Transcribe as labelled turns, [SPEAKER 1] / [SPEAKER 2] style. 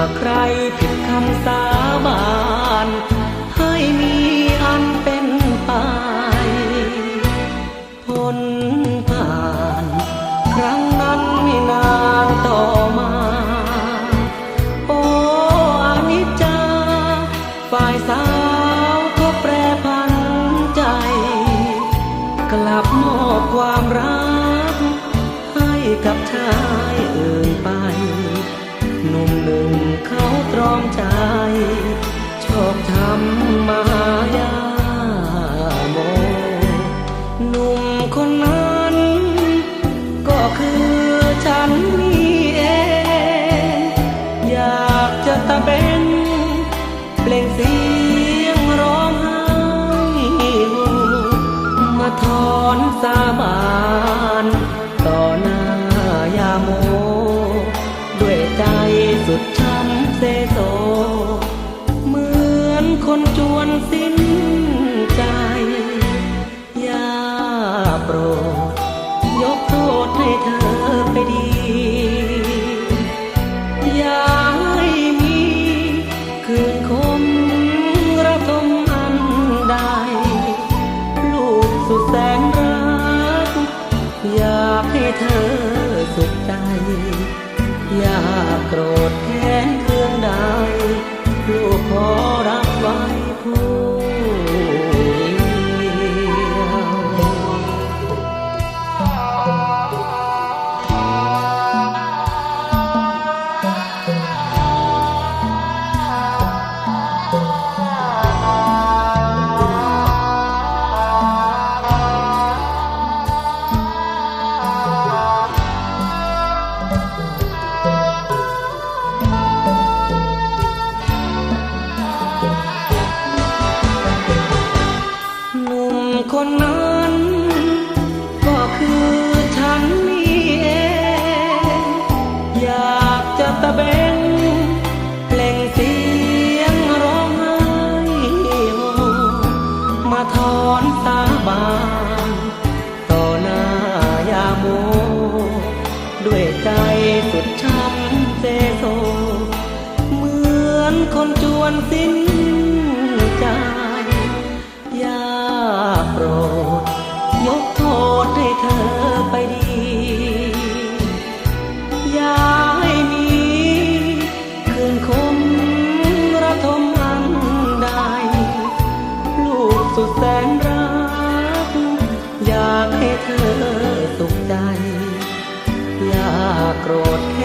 [SPEAKER 1] ากใครผิดคำสาบานให้มีอันเป็นไปพ้นผ่าน ครั้งนั้นไม่นานต่อมา โอ้อานิจจา ฝ่ายสาวก็แปรพันใจ กลับมอบความรักให้กับชาย ใจ ชอบทำมายาโมหนุ่มคนนั้น ก็คือฉัน แสนรัก อยากให้เธอสุขใจ อย่าโกรธแค้นเครื่องใดลูกขอ คนจวนสิ้นใจอย่าโปรดยกโทษให้เธอไปดี อย่าให้มีคืนคมระทมอันใด ลูกสุดแสนรัก อยากให้เธอสุขใจ อย่าโกรธ